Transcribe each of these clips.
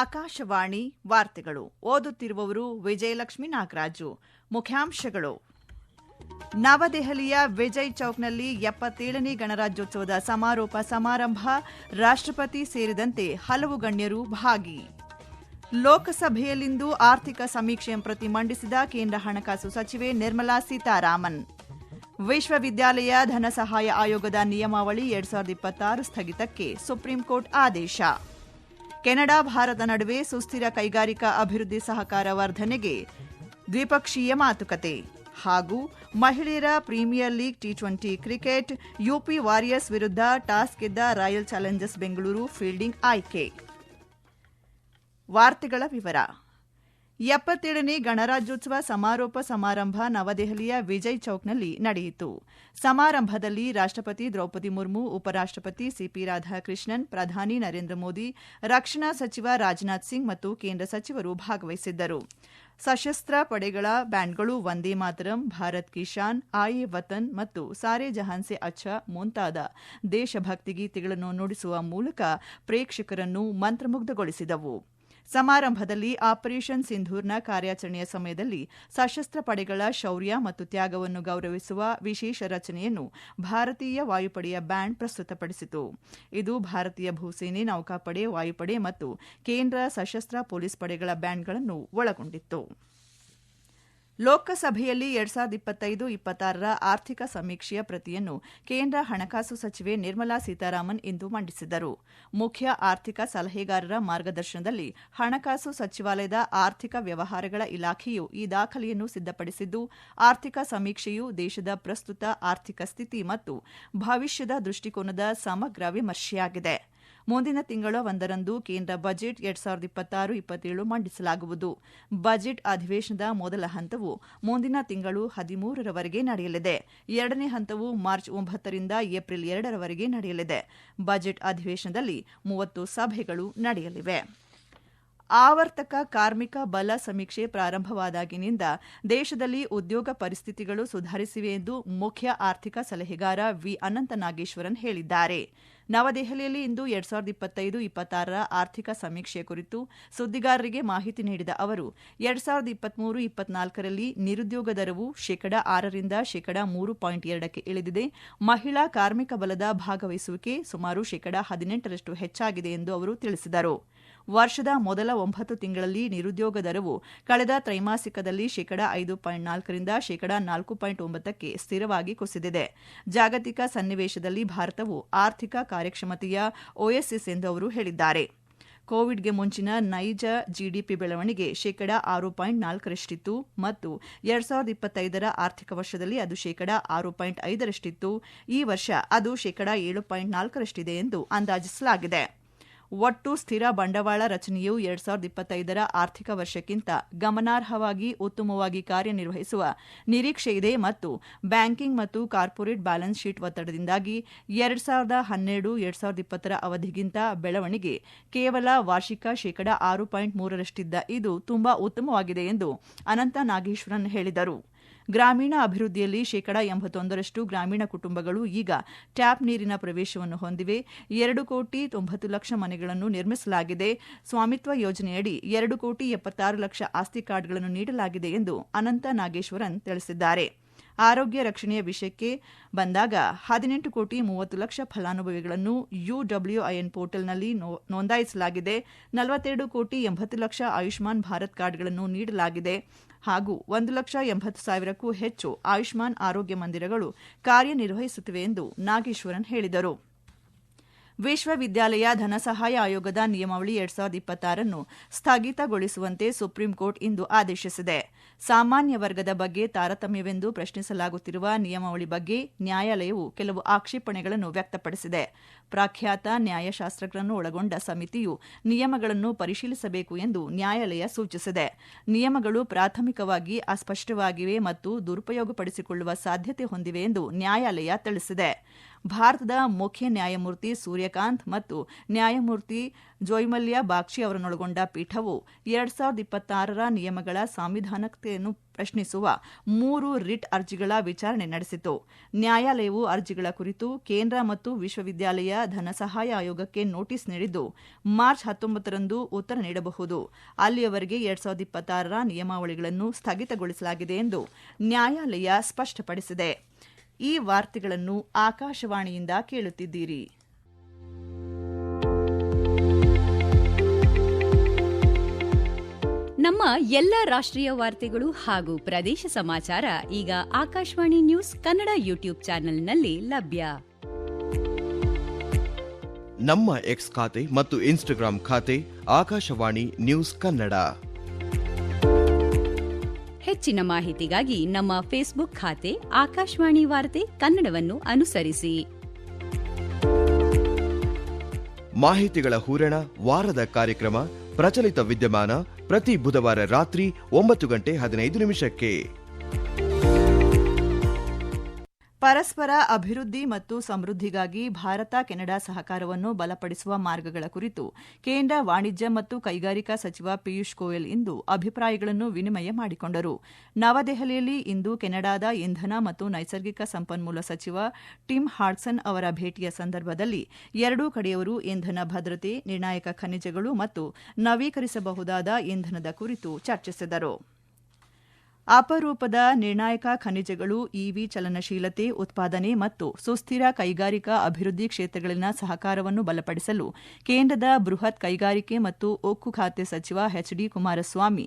ಆಕಾಶವಾಣಿ ವಾರ್ತೆಗಳು. ಓದುತ್ತಿರುವವರು ವಿಜಯಲಕ್ಷ್ಮಿ ನಾಗರಾಜು. ಮುಖ್ಯಾಂಶಗಳು. ನವದೆಹಲಿಯ ವಿಜಯ್ ಚೌಕ್ನಲ್ಲಿ ಎಪ್ಪತ್ತೇಳನೇ ಗಣರಾಜ್ಯೋತ್ಸವದ ಸಮಾರೋಪ ಸಮಾರಂಭ, ರಾಷ್ಟ್ರಪತಿ ಸೇರಿದಂತೆ ಹಲವು ಗಣ್ಯರು ಭಾಗಿ. ಲೋಕಸಭೆಯಲ್ಲಿಂದು ಆರ್ಥಿಕ ಸಮೀಕ್ಷೆಯ ಪ್ರತಿ ಮಂಡಿಸಿದ ಕೇಂದ್ರ ಹಣಕಾಸು ಸಚಿವೆ ನಿರ್ಮಲಾ ಸೀತಾರಾಮನ್. ವಿಶ್ವವಿದ್ಯಾಲಯ ಧನ ಸಹಾಯ ಆಯೋಗದ ನಿಯಮಾವಳಿ ಎರಡ್ ಸಾವಿರದ ಇಪ್ಪತ್ತಾರು ಸ್ಥಗಿತಕ್ಕೆ ಸುಪ್ರೀಂ ಕೋರ್ಟ್ ಆದೇಶ. ಕೆನಡಾ ಭಾರತ ನಡುವೆ ಸುಸ್ಥಿರ ಕೈಗಾರಿಕಾ ಅಭಿವೃದ್ಧಿ ಸಹಕಾರ ವರ್ಧನೆಗೆ ದ್ವಿಪಕ್ಷೀಯ ಮಾತುಕತೆ ಹಾಗೂ ಮಹಿಳೆಯರ premier league T twenty cricket, UP warriors ವಿರುದ್ಧ ಟಾಸ್ ಗೆದ್ದ ರಾಯಲ್ ಚಾಲೆಂಜರ್ಸ್ ಬೆಂಗಳೂರು ಫೀಲ್ಡಿಂಗ್ ಆಯ್ಕೆ. ವಾರ್ತೆಗಳ ವಿವರ. ಎಪ್ಪತ್ತೇಳನೇ ಗಣರಾಜ್ಯೋತ್ಸವ ಸಮಾರೋಪ ಸಮಾರಂಭ ನವದೆಹಲಿಯ ವಿಜಯ್ ಚೌಕ್ನಲ್ಲಿ ನಡೆಯಿತು. ಸಮಾರಂಭದಲ್ಲಿ ರಾಷ್ಟ್ರಪತಿ ದ್ರೌಪದಿ ಮುರ್ಮು, ಉಪರಾಷ್ಟ್ರಪತಿ ಸಿಪಿ ರಾಧಾಕೃಷ್ಣನ್, ಪ್ರಧಾನಿ ನರೇಂದ್ರ ಮೋದಿ, ರಕ್ಷಣಾ ಸಚಿವ ರಾಜನಾಥ್ ಸಿಂಗ್ ಮತ್ತು ಕೇಂದ್ರ ಸಚಿವರು ಭಾಗವಹಿಸಿದ್ದರು. ಸಶಸ್ತ್ರ ಪಡೆಗಳ ಬ್ಯಾಂಡ್ಗಳು ವಂದೇ ಮಾತರಂ, ಭಾರತ್ ಕಿಶಾನ್ ಆಯೆ ವತನ್ ಮತ್ತು ಸಾರೆ ಜಹಾನ್ ಸೆ ಅಚ್ಛಾ ಮುಂತಾದ ದೇಶಭಕ್ತಿ ಗೀತೆಗಳನ್ನು ನುಡಿಸುವ ಮೂಲಕ ಪ್ರೇಕ್ಷಕರನ್ನು ಮಂತ್ರಮುಗ್ಧಗೊಳಿಸಿದವು. ಸಮಾರಂಭದಲ್ಲಿ ಆಪರೇಷನ್ ಸಿಂಧೂರ್ನ ಕಾರ್ಯಾಚರಣೆಯ ಸಮಯದಲ್ಲಿ ಸಶಸ್ತ್ರ ಪಡೆಗಳ ಶೌರ್ಯ ಮತ್ತು ತ್ಯಾಗವನ್ನು ಗೌರವಿಸುವ ವಿಶೇಷ ರಚನೆಯನ್ನು ಭಾರತೀಯ ವಾಯುಪಡೆಯ ಬ್ಯಾಂಡ್ ಪ್ರಸ್ತುತಪಡಿಸಿತು. ಇದು ಭಾರತೀಯ ಭೂಸೇನೆ, ನೌಕಾಪಡೆ, ವಾಯುಪಡೆ ಮತ್ತು ಕೇಂದ್ರ ಸಶಸ್ತ್ರ ಪೊಲೀಸ್ ಪಡೆಗಳ ಬ್ಯಾಂಡ್ಗಳನ್ನು ಒಳಗೊಂಡಿತ್ತು. ಲೋಕಸಭೆಯಲ್ಲಿ ಎರಡ್ ಸಾವಿರದ ಇಪ್ಪತ್ತೈದು ಇಪ್ಪತ್ತಾರರ ಆರ್ಥಿಕ ಸಮೀಕ್ಷೆಯ ಪ್ರತಿಯನ್ನು ಕೇಂದ್ರ ಹಣಕಾಸು ಸಚಿವೆ ನಿರ್ಮಲಾ ಸೀತಾರಾಮನ್ ಇಂದು ಮಂಡಿಸಿದರು ಮುಖ್ಯ ಆರ್ಥಿಕ ಸಲಹೆಗಾರರ ಮಾರ್ಗದರ್ಶನದಲ್ಲಿ ಹಣಕಾಸು ಸಚಿವಾಲಯದ ಆರ್ಥಿಕ ವ್ಯವಹಾರಗಳ ಇಲಾಖೆಯು ಈ ದಾಖಲೆಯನ್ನು ಸಿದ್ಧಪಡಿಸಿದ್ದು, ಆರ್ಥಿಕ ಸಮೀಕ್ಷೆಯು ದೇಶದ ಪ್ರಸ್ತುತ ಆರ್ಥಿಕ ಸ್ಥಿತಿ ಮತ್ತು ಭವಿಷ್ಯದ ದೃಷ್ಟಿಕೋನದ ಸಮಗ್ರ ವಿಮರ್ಶೆಯಾಗಿದೆ. ಮುಂದಿನ ತಿಂಗಳ ಒಂದರಂದು ಕೇಂದ್ರ ಬಜೆಟ್ ಎರಡ್ ಸಾವಿರದ ಇಪ್ಪತ್ತಾರು, ಇಪ್ಪತ್ತೇಳು ಮಂಡಿಸಲಾಗುವುದು. ಬಜೆಟ್ ಅಧಿವೇಶನದ ಮೊದಲ ಹಂತವು ಮುಂದಿನ ತಿಂಗಳು ಹದಿಮೂರರವರೆಗೆ ನಡೆಯಲಿದೆ. ಎರಡನೇ ಹಂತವು ಮಾರ್ಚ್ ಒಂಬತ್ತರಿಂದ ಏಪ್ರಿಲ್ ಎರಡರವರೆಗೆ ನಡೆಯಲಿದೆ. ಬಜೆಟ್ ಅಧಿವೇಶನದಲ್ಲಿ ಮೂವತ್ತು ಸಭೆಗಳು ನಡೆಯಲಿವೆ. ಆವರ್ತಕ ಕಾರ್ಮಿಕ ಬಲ ಸಮೀಕ್ಷೆ ಪ್ರಾರಂಭವಾದಾಗಿನಿಂದ ದೇಶದಲ್ಲಿ ಉದ್ಯೋಗ ಪರಿಸ್ಥಿತಿಗಳು ಸುಧಾರಿಸಿವೆ ಎಂದು ಮುಖ್ಯ ಆರ್ಥಿಕ ಸಲಹೆಗಾರ ವಿ ಅನಂತ ನಾಗೇಶ್ವರನ್ ಹೇಳಿದ್ದಾರೆ. ನವದೆಹಲಿಯಲ್ಲಿ ಇಂದು ಎರಡ್ ಸಾವಿರದ ಇಪ್ಪತ್ತೈದು, ಇಪ್ಪತ್ತಾರರ ಆರ್ಥಿಕ ಸಮೀಕ್ಷೆ ಕುರಿತು ಸುದ್ದಿಗಾರರಿಗೆ ಮಾಹಿತಿ ನೀಡಿದ ಅವರು, ಎರಡ್ ಸಾವಿರದ ಇಪ್ಪತ್ಮೂರು, ಇಪ್ಪತ್ನಾಲ್ಕರಲ್ಲಿ ನಿರುದ್ಯೋಗ ದರವು ಶೇಕಡ ಆರರಿಂದ ಶೇಕಡ ಮೂರು ಪಾಯಿಂಟ್ ಎರಡಕ್ಕೆ ಇಳಿದಿದೆ. ಮಹಿಳಾ ಕಾರ್ಮಿಕ ಬಲದ ಭಾಗವಹಿಸುವಿಕೆ ಸುಮಾರು ಶೇಕಡ ಹದಿನೆಂಟರಷ್ಟು ಹೆಚ್ಚಾಗಿದೆ ಎಂದು ಅವರು ತಿಳಿಸಿದರು. ವರ್ಷದ ಮೊದಲ ಒಂಬತ್ತು ತಿಂಗಳಲ್ಲಿ ನಿರುದ್ಯೋಗ ದರವು ಕಳೆದ ತ್ರೈಮಾಸಿಕದಲ್ಲಿ ಶೇಕಡ ಐದು ಪಾಯಿಂಟ್ ನಾಲ್ಕರಿಂದ ಶೇಕಡ ನಾಲ್ಕು ಪಾಯಿಂಟ್ ಒಂಬತ್ತಕ್ಕೆ ಸ್ಥಿರವಾಗಿ ಕುಸಿದಿದೆ. ಜಾಗತಿಕ ಸನ್ನಿವೇಶದಲ್ಲಿ ಭಾರತವು ಆರ್ಥಿಕ ಕಾರ್ಯಕ್ಷಮತೆಯ ಒಎಸ್ಎಸ್ ಎಂದು ಅವರು ಹೇಳಿದ್ದಾರೆ. ಕೋವಿಡ್ಗೆ ಮುಂಚಿನ ನೈಜ ಜಿಡಿಪಿ ಬೆಳವಣಿಗೆ ಶೇಕಡ ಆರು ಪಾಯಿಂಟ್ ನಾಲ್ಕರಷ್ಟಿತ್ತು ಮತ್ತು ಎರಡ್ ಸಾವಿರದ ಇಪ್ಪತ್ತೈದರ ಆರ್ಥಿಕ ವರ್ಷದಲ್ಲಿ ಅದು ಶೇಕಡ ಆರು ಪಾಯಿಂಟ್ ಐದರಷ್ಟಿತ್ತು ಈ ವರ್ಷ ಅದು ಶೇಕಡ ಏಳು ಪಾಯಿಂಟ್ ನಾಲ್ಕರಷ್ಟಿದೆ ಎಂದು ಅಂದಾಜಿಸಲಾಗಿದೆ. ಒಟ್ಟು ಸ್ಥಿರ ಬಂಡವಾಳ ರಚನೆಯು ಎರಡ್ ಸಾವಿರದ ಇಪ್ಪತ್ತೈದರ ಆರ್ಥಿಕ ವರ್ಷಕ್ಕಿಂತ ಗಮನಾರ್ಹವಾಗಿ ಉತ್ತಮವಾಗಿ ಕಾರ್ಯನಿರ್ವಹಿಸುವ ನಿರೀಕ್ಷೆಯಿದೆ ಮತ್ತು ಬ್ಯಾಂಕಿಂಗ್ ಮತ್ತು ಕಾರ್ಪೊರೇಟ್ ಬ್ಯಾಲೆನ್ಸ್ ಶೀಟ್ ಒತ್ತಡದಿಂದಾಗಿ ಎರಡ್ ಸಾವಿರದ ಹನ್ನೆರಡು, ಎರಡ್ ಸಾವಿರದ ಇಪ್ಪತ್ತರ ಅವಧಿಗಿಂತ ಬೆಳವಣಿಗೆ ಕೇವಲ ವಾರ್ಷಿಕ ಶೇಕಡ ಆರು ಪಾಯಿಂಟ್ ಮೂರರಷ್ಟಿದ್ದ ಇದು ತುಂಬಾ ಉತ್ತಮವಾಗಿದೆ ಎಂದು ಅನಂತ ನಾಗೇಶ್ವರನ್ ಹೇಳಿದರು. ಗ್ರಾಮೀಣ ಅಭಿವೃದ್ಧಿಯಲ್ಲಿ ಶೇಕಡಾ ಎಂಬತ್ತೊಂದರಷ್ಟು ಗ್ರಾಮೀಣ ಕುಟುಂಬಗಳು ಈಗ ಟ್ಯಾಪ್ ನೀರಿನ ಪ್ರವೇಶವನ್ನು ಹೊಂದಿವೆ. ಎರಡು ಕೋಟಿ ತೊಂಬತ್ತು ಲಕ್ಷ ಮನೆಗಳನ್ನು ನಿರ್ಮಿಸಲಾಗಿದೆ. ಸ್ವಾಮಿತ್ವ ಯೋಜನೆಯಡಿ ಎರಡು ಕೋಟಿ ಎಪ್ಪತ್ತಾರು ಲಕ್ಷ ಆಸ್ತಿ ಕಾರ್ಡ್ಗಳನ್ನು ನೀಡಲಾಗಿದೆ ಎಂದು ಅನಂತ ನಾಗೇಶ್ವರನ್ ತಿಳಿಸಿದ್ದಾರೆ. ಆರೋಗ್ಯ ರಕ್ಷಣೆಯ ವಿಷಯಕ್ಕೆ ಬಂದಾಗ ಹದಿನೆಂಟು ಕೋಟಿ ಮೂವತ್ತು ಲಕ್ಷ ಫಲಾನುಭವಿಗಳನ್ನು ಯುಡಬ್ಲ್ಯೂಐಎನ್ ಪೋರ್ಟಲ್ನಲ್ಲಿ ನೋಂದಾಯಿಸಲಾಗಿದೆ. ನಲವತ್ತೆರಡು ಕೋಟಿ ಎಂಬತ್ತು ಲಕ್ಷ ಆಯುಷ್ಮಾನ್ ಭಾರತ್ ಕಾರ್ಡ್ಗಳನ್ನು ನೀಡಲಾಗಿದೆ. ಹಾಗೂ ಒಂದು ಲಕ್ಷ ಎಂಬತ್ತು ಸಾವಿರಕ್ಕೂ ಹೆಚ್ಚು ಆಯುಷ್ಮಾನ್ ಆರೋಗ್ಯ ಮಂದಿರಗಳು ಕಾರ್ಯನಿರ್ವಹಿಸುತ್ತಿವೆ ಎಂದು ನಾಗೇಶ್ವರನ್ ಹೇಳಿದರು. ವಿಶ್ವವಿದ್ಯಾಲಯ ಧನಸಹಾಯ ಆಯೋಗದ ನಿಯಮಾವಳಿ ಎರಡ್ ಸಾವಿರದ ಇಪ್ಪತ್ತಾರನ್ನು ಸ್ಥಗಿತಗೊಳಿಸುವಂತೆ ಸುಪ್ರೀಂ ಕೋರ್ಟ್ ಇಂದು ಆದೇಶಿಸಿದೆ. ಸಾಮಾನ್ಯ ವರ್ಗದ ಬಗ್ಗೆ ತಾರತಮ್ಯವೆಂದು ಪ್ರಶ್ನಿಸಲಾಗುತ್ತಿರುವ ನಿಯಮಾವಳಿ ಬಗ್ಗೆ ನ್ಯಾಯಾಲಯವು ಕೆಲವು ಆಕ್ಷೇಪಣೆಗಳನ್ನು ವ್ಯಕ್ತಪಡಿಸಿದೆ. ಪ್ರಖ್ಯಾತ ನ್ಯಾಯಶಾಸ್ತ್ರಜ್ಞರನ್ನು ಒಳಗೊಂಡ ಸಮಿತಿಯು ನಿಯಮಗಳನ್ನು ಪರಿಶೀಲಿಸಬೇಕು ಎಂದು ನ್ಯಾಯಾಲಯ ಸೂಚಿಸಿದೆ. ನಿಯಮಗಳು ಪ್ರಾಥಮಿಕವಾಗಿ ಅಸ್ಪಷ್ಟವಾಗಿವೆ ಮತ್ತು ದುರುಪಯೋಗಪಡಿಸಿಕೊಳ್ಳುವ ಸಾಧ್ಯತೆ ಹೊಂದಿವೆ ಎಂದು ನ್ಯಾಯಾಲಯ ತಿಳಿಸಿದೆ. ಭಾರತದ ಮುಖ್ಯ ನ್ಯಾಯಮೂರ್ತಿ ಸೂರ್ಯಕಾಂತ್ ಮತ್ತು ನ್ಯಾಯಮೂರ್ತಿ ಜೋಯ್ಮಲ್ಯ ಬಾಕ್ಷಿ ಅವರನ್ನೊಳಗೊಂಡ ಪೀಠವು ಎರಡ್ ಸಾವಿರದ ಇಪ್ಪತ್ತಾರರ ನಿಯಮಗಳ ಸಾಂವಿಧಾನಿಕತೆಯನ್ನು ಪ್ರಶ್ನಿಸುವ ಮೂರು ರಿಟ್ ಅರ್ಜಿಗಳ ವಿಚಾರಣೆ ನಡೆಸಿತು. ನ್ಯಾಯಾಲಯವು ಅರ್ಜಿಗಳ ಕುರಿತು ಕೇಂದ್ರ ಮತ್ತು ವಿಶ್ವವಿದ್ಯಾಲಯ ಧನಸಹಾಯ ಆಯೋಗಕ್ಕೆ ನೋಟಿಸ್ ನೀಡಿದ್ದು, ಮಾರ್ಚ್ ಹತ್ತೊಂಬತ್ತರಂದು ಉತ್ತರ ನೀಡಬಹುದು. ಅಲ್ಲಿಯವರೆಗೆ ಎರಡ್ ಸಾವಿರದ ಇಪ್ಪತ್ತಾರರ ನಿಯಮಾವಳಿಗಳನ್ನು ಸ್ಥಗಿತಗೊಳಿಸಲಾಗಿದೆ ಎಂದು ನ್ಯಾಯಾಲಯ ಸ್ಪಷ್ಟಪಡಿಸಿದೆ. ಈ ವಾರ್ತೆಗಳನ್ನು ಆಕಾಶವಾಣಿಯಿಂದ ಕೇಳುತ್ತಿದ್ದೀರಿ. ನಮ್ಮ ಎಲ್ಲ ರಾಷ್ಟ್ರೀಯ ವಾರ್ತೆಗಳು ಹಾಗೂ ಪ್ರದೇಶ ಸಮಾಚಾರ ಈಗ ಆಕಾಶವಾಣಿ ನ್ಯೂಸ್ ಕನ್ನಡ ಯೂಟ್ಯೂಬ್ ಚಾನೆಲ್ನಲ್ಲಿ ಲಭ್ಯ. ನಮ್ಮ ಎಕ್ಸ್ ಖಾತೆ ಮತ್ತು ಇನ್ಸ್ಟಾಗ್ರಾಂ ಖಾತೆ ಆಕಾಶವಾಣಿ ನ್ಯೂಸ್ ಕನ್ನಡ. ಹೆಚ್ಚಿನ ಮಾಹಿತಿಗಾಗಿ ನಮ್ಮ ಫೇಸ್ಬುಕ್ ಖಾತೆ ಆಕಾಶವಾಣಿ ವಾರ್ತೆ ಕನ್ನಡವನ್ನು ಅನುಸರಿಸಿ. ಮಾಹಿತಿಗಳ ಹೂರಣ, ವಾರದ ಕಾರ್ಯಕ್ರಮ, ಪ್ರಚಲಿತ ವಿದ್ಯಮಾನ ಪ್ರತಿ ಬುಧವಾರ ರಾತ್ರಿ ಒಂಬತ್ತು ಗಂಟೆ ಹದಿನೈದು ನಿಮಿಷಕ್ಕೆ. ಪರಸ್ಪರ ಅಭಿವೃದ್ಧಿ ಮತ್ತು ಸಮೃದ್ಧಿಗಾಗಿ ಭಾರತ, ಕೆನಡಾ ಸಹಕಾರವನ್ನು ಬಲಪಡಿಸುವ ಮಾರ್ಗಗಳ ಕುರಿತು ಕೇಂದ್ರ ವಾಣಿಜ್ಯ ಮತ್ತು ಕೈಗಾರಿಕಾ ಸಚಿವ ಪಿಯೂಷ್ ಗೋಯಲ್ ಇಂದು ಅಭಿಪ್ರಾಯಗಳನ್ನು ವಿನಿಮಯ ಮಾಡಿಕೊಂಡರು. ನವದೆಹಲಿಯಲ್ಲಿ ಇಂದು ಕೆನಡಾದ ಇಂಧನ ಮತ್ತು ನೈಸರ್ಗಿಕ ಸಂಪನ್ಮೂಲ ಸಚಿವ ಟಿಮ್ ಹಾಡ್ಸನ್ ಅವರ ಭೇಟಿಯ ಸಂದರ್ಭದಲ್ಲಿ ಎರಡೂ ಕಡೆಯವರು ಇಂಧನ ಭದ್ರತೆ, ನಿರ್ಣಾಯಕ ಖನಿಜಗಳು ಮತ್ತು ನವೀಕರಿಸಬಹುದಾದ ಇಂಧನದ ಕುರಿತು ಚರ್ಚಿಸಿದರು. ಅಪರೂಪದ ನಿರ್ಣಾಯಕ ಖನಿಜಗಳು ಇವಿ ಚಲನಶೀಲತೆ, ಉತ್ಪಾದನೆ ಮತ್ತು ಸುಸ್ಥಿರ ಕೈಗಾರಿಕಾ ಅಭಿವೃದ್ಧಿ ಕ್ಷೇತ್ರಗಳಲ್ಲಿನ ಸಹಕಾರವನ್ನು ಬಲಪಡಿಸಲು ಕೇಂದ್ರದ ಬೃಹತ್ ಕೈಗಾರಿಕೆ ಮತ್ತು ಉಕ್ಕು ಖಾತೆ ಸಚಿವ ಎಚ್ ಡಿ ಕುಮಾರಸ್ವಾಮಿ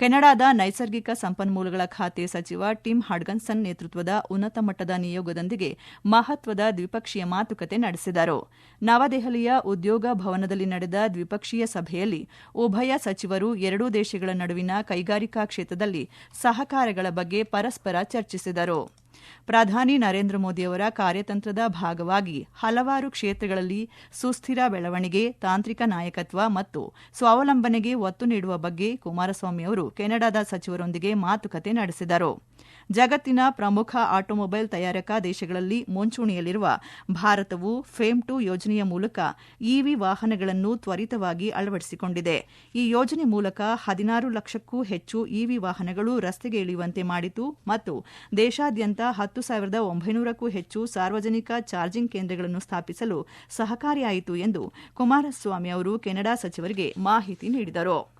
ಕೆನಡಾದ ನೈಸರ್ಗಿಕ ಸಂಪನ್ಮೂಲಗಳ ಖಾತೆ ಸಚಿವ ಟಿಮ್ ಹಾಡ್ಗನ್ಸನ್ ನೇತೃತ್ವದ ಉನ್ನತ ಮಟ್ಟದ ನಿಯೋಗದೊಂದಿಗೆ ಮಹತ್ವದ ದ್ವಿಪಕ್ಷೀಯ ಮಾತುಕತೆ ನಡೆಸಿದರು. ನವದೆಹಲಿಯ ಉದ್ಯೋಗ ಭವನದಲ್ಲಿ ನಡೆದ ದ್ವಿಪಕ್ಷೀಯ ಸಭೆಯಲ್ಲಿ ಉಭಯ ಸಚಿವರು ಎರಡೂ ದೇಶಗಳ ನಡುವಿನ ಕೈಗಾರಿಕಾ ಕ್ಷೇತ್ರದಲ್ಲಿ ಸಹಕಾರಗಳ ಬಗ್ಗೆ ಪರಸ್ಪರ ಚರ್ಚಿಸಿದರು. ಪ್ರಧಾನಿ ನರೇಂದ್ರ ಮೋದಿಯವರ ಕಾರ್ಯತಂತ್ರದ ಭಾಗವಾಗಿ ಹಲವಾರು ಕ್ಷೇತ್ರಗಳಲ್ಲಿ ಸುಸ್ಥಿರ ಬೆಳವಣಿಗೆ, ತಾಂತ್ರಿಕ ನಾಯಕತ್ವ ಮತ್ತು ಸ್ವಾವಲಂಬನೆಗೆ ಒತ್ತು ನೀಡುವ ಬಗ್ಗೆ ಕುಮಾರಸ್ವಾಮಿ ಅವರು ಕೆನಡಾದ ಸಚಿವರೊಂದಿಗೆ ಮಾತುಕತೆ ನಡೆಸಿದರು. ಜಗತ್ತಿನ ಪ್ರಮುಖ ಆಟೋಮೊಬೈಲ್ ತಯಾರಕ ದೇಶಗಳಲ್ಲಿ ಮುಂಚೂಣಿಯಲ್ಲಿರುವ ಭಾರತವು ಫೇಮ್ ಟು ಯೋಜನೆಯ ಮೂಲಕ ಇವಿ ವಾಹನಗಳನ್ನು ತ್ವರಿತವಾಗಿ ಅಳವಡಿಸಿಕೊಂಡಿದೆ. ಈ ಯೋಜನೆ ಮೂಲಕ ಹದಿನಾರು ಲಕ್ಷಕ್ಕೂ ಹೆಚ್ಚು ಇವಿ ವಾಹನಗಳು ರಸ್ತೆಗೆ ಇಳಿಯುವಂತೆ ಮಾಡಿತು ಮತ್ತು ದೇಶಾದ್ಯಂತ ಹತ್ತು ಸಾವಿರದ ಒಂಬೈನೂರಕ್ಕೂ ಹೆಚ್ಚು ಸಾರ್ವಜನಿಕ ಚಾರ್ಜಿಂಗ್ ಕೇಂದ್ರಗಳನ್ನು ಸ್ಥಾಪಿಸಲು ಸಹಕಾರಿಯಾಯಿತು ಎಂದು ಕುಮಾರಸ್ವಾಮಿ ಅವರು ಕೆನಡಾ ಸಚಿವರಿಗೆ ಮಾಹಿತಿ ನೀಡಿದರು.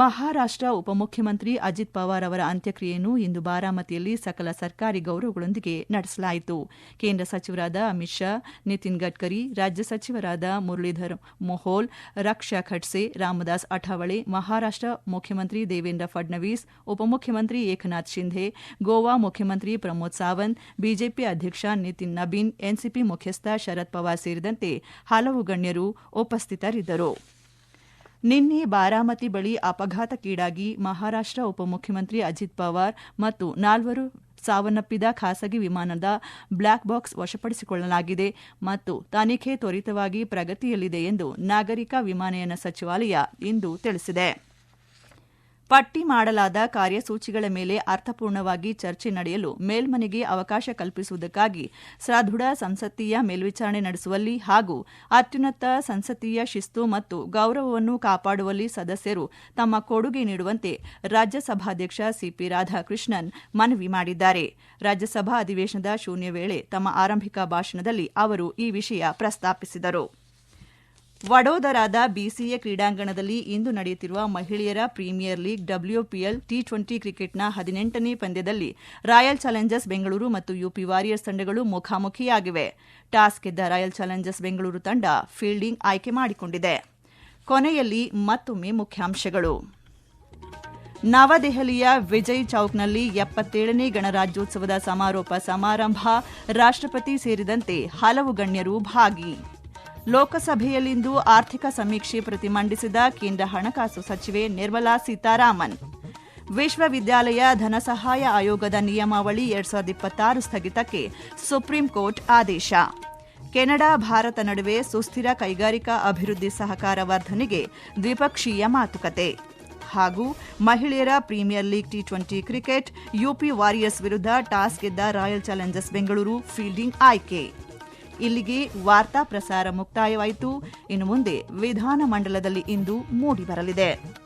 ಮಹಾರಾಷ್ಟ್ರ ಉಪಮುಖ್ಯಮಂತ್ರಿ ಅಜಿತ್ ಪವಾರ್ ಅವರ ಅಂತ್ಯಕ್ರಿಯೆಯನ್ನು ಇಂದು ಬಾರಾಮತಿಯಲ್ಲಿ ಸಕಲ ಸರ್ಕಾರಿ ಗೌರವಗಳೊಂದಿಗೆ ನಡೆಸಲಾಯಿತು. ಕೇಂದ್ರ ಸಚಿವರಾದ ಅಮಿತ್ ಶಾ, ನಿತಿನ್ ಗಡ್ಕರಿ, ರಾಜ್ಯ ಸಚಿವರಾದ ಮುರಳೀಧರ್ ಮೊಹೋಲ್, ರಕ್ಷಾ ಖಡ್ಸೆ, ರಾಮದಾಸ್ ಅಠಾವಳೆ, ಮಹಾರಾಷ್ಟ್ರ ಮುಖ್ಯಮಂತ್ರಿ ದೇವೇಂದ್ರ ಫಡ್ನವೀಸ್, ಉಪಮುಖ್ಯಮಂತ್ರಿ ಏಕನಾಥ್ ಶಿಂಧೆ, ಗೋವಾ ಮುಖ್ಯಮಂತ್ರಿ ಪ್ರಮೋದ್ ಸಾವಂತ್, ಬಿಜೆಪಿ ಅಧ್ಯಕ್ಷ ನಿತಿನ್ ನಬೀನ್ ಎನ್ಸಿಪಿ ಮುಖ್ಯಸ್ಥ ಶರದ್ ಪವಾರ್ ಸೇರಿದಂತೆ ಹಲವು ಗಣ್ಯರು ಉಪಸ್ಥಿತರಿದ್ದರು. ನಿನ್ನೆ ಬಾರಾಮತಿ ಬಳಿ ಅಪಘಾತಕ್ಕೀಡಾಗಿ ಮಹಾರಾಷ್ಟ್ರ ಉಪಮುಖ್ಯಮಂತ್ರಿ ಅಜಿತ್ ಪವಾರ್ ಮತ್ತು ನಾಲ್ವರು ಸಾವನ್ನಪ್ಪಿದ ಖಾಸಗಿ ವಿಮಾನದ ಬ್ಲಾಕ್ ಬಾಕ್ಸ್ ವಶಪಡಿಸಿಕೊಳ್ಳಲಾಗಿದೆ ಮತ್ತು ತನಿಖೆ ತ್ವರಿತವಾಗಿ ಪ್ರಗತಿಯಲ್ಲಿದೆ ಎಂದು ನಾಗರಿಕ ವಿಮಾನಯಾನ ಸಚಿವಾಲಯ ಇಂದು ತಿಳಿಸಿದೆ. ಪಟ್ಟಿ ಮಾಡಲಾದ ಕಾರ್ಯಸೂಚಿಗಳ ಮೇಲೆ ಅರ್ಥಪೂರ್ಣವಾಗಿ ಚರ್ಚೆ ನಡೆಯಲು ಮೇಲ್ಮನೆಗೆ ಅವಕಾಶ ಕಲ್ಪಿಸುವುದಕ್ಕಾಗಿ ಸದೃಢ ಸಂಸತ್ತೀಯ ಮೇಲ್ವಿಚಾರಣೆ ನಡೆಸುವಲ್ಲಿ ಹಾಗೂ ಅತ್ಯುನ್ನತ ಸಂಸತ್ತೀಯ ಶಿಸ್ತು ಮತ್ತು ಗೌರವವನ್ನು ಕಾಪಾಡುವಲ್ಲಿ ಸದಸ್ಯರು ತಮ್ಮ ಕೊಡುಗೆ ನೀಡುವಂತೆ ರಾಜ್ಯಸಭಾಧ್ಯಕ್ಷ ಸಿಪಿ ರಾಧಾಕೃಷ್ಣನ್ ಮನವಿ ಮಾಡಿದ್ದಾರೆ. ರಾಜ್ಯಸಭಾ ಅಧಿವೇಶನದ ಶೂನ್ಯ ವೇಳೆ ತಮ್ಮ ಆರಂಭಿಕ ಭಾಷಣದಲ್ಲಿ ಅವರು ಈ ವಿಷಯ ಪ್ರಸ್ತಾಪಿಸಿದರು. ವಡೋದರಾದ ಬಿಸಿಎ ಕ್ರೀಡಾಂಗಣದಲ್ಲಿ ಇಂದು ನಡೆಯುತ್ತಿರುವ ಮಹಿಳೆಯರ premier league WPL T twenty ಕ್ರಿಕೆಟ್ನ ಹದಿನೆಂಟನೇ ಪಂದ್ಯದಲ್ಲಿ ರಾಯಲ್ ಚಾಲೆಂಜರ್ಸ್ ಬೆಂಗಳೂರು ಮತ್ತು ಯುಪಿ ವಾರಿಯರ್ಸ್ ತಂಡಗಳು ಮುಖಾಮುಖಿಯಾಗಿವೆ. ಟಾಸ್ ಗೆದ್ದ ರಾಯಲ್ ಚಾಲೆಂಜರ್ಸ್ ಬೆಂಗಳೂರು ತಂಡ ಫೀಲ್ಡಿಂಗ್ ಆಯ್ಕೆ ಮಾಡಿಕೊಂಡಿದೆ. ಕೊನೆಯಲ್ಲಿ ಮತ್ತೊಮ್ಮೆ ಮುಖ್ಯಾಂಶಗಳು. ನವದೆಹಲಿಯ ವಿಜಯ್ ಚೌಕ್ನಲ್ಲಿ ಎಪ್ಪತ್ತೇಳನೇ ಗಣರಾಜ್ಯೋತ್ಸವದ ಸಮಾರೋಪ ಸಮಾರಂಭ ರಾಷ್ಟ್ರಪತಿ ಸೇರಿದಂತೆ ಹಲವು ಗಣ್ಯರು ಭಾಗಿ. ಲೋಕಸಭೆಯಲ್ಲಿಂದು ಆರ್ಥಿಕ ಸಮೀಕ್ಷೆ ಪ್ರತಿ ಮಂಡಿಸಿದ ಕೇಂದ್ರ ಹಣಕಾಸು ಸಚಿವೆ ನಿರ್ಮಲಾ ಸೀತಾರಾಮನ್. ವಿಶ್ವವಿದ್ಯಾಲಯ ಧನಸಹಾಯ ಆಯೋಗದ ನಿಯಮಾವಳಿ ಎರಡ್ ಸಾವಿರದ ಇಪ್ಪತ್ತಾರು ಸ್ಥಗಿತಕ್ಕೆ ಸುಪ್ರೀಂ ಕೋರ್ಟ್ ಆದೇಶ. ಕೆನಡಾ, ಭಾರತ ನಡುವೆ ಸುಸ್ಥಿರ ಕೈಗಾರಿಕಾ ಅಭಿವೃದ್ಧಿ ಸಹಕಾರ ವರ್ಧನೆಗೆ ದ್ವಿಪಕ್ಷೀಯ ಮಾತುಕತೆ. ಹಾಗೂ ಮಹಿಳೆಯರ premier league T twenty cricket, UP warriors ವಿರುದ್ಧ ಟಾಸ್ ಗೆದ್ದ ರಾಯಲ್ ಚಾಲೆಂಜರ್ಸ್ ಬೆಂಗಳೂರು ಫೀಲ್ಡಿಂಗ್ ಆಯ್ಕೆ. ಇಲ್ಲಿಗೆ ವಾರ್ತಾ ಪ್ರಸಾರ ಮುಕ್ತಾಯವಾಯಿತು. ಇನ್ನು ಮುಂದೆ ವಿಧಾನಮಂಡಲದಲ್ಲಿ ಇಂದು ಮೂಡಿಬರಲಿದೆ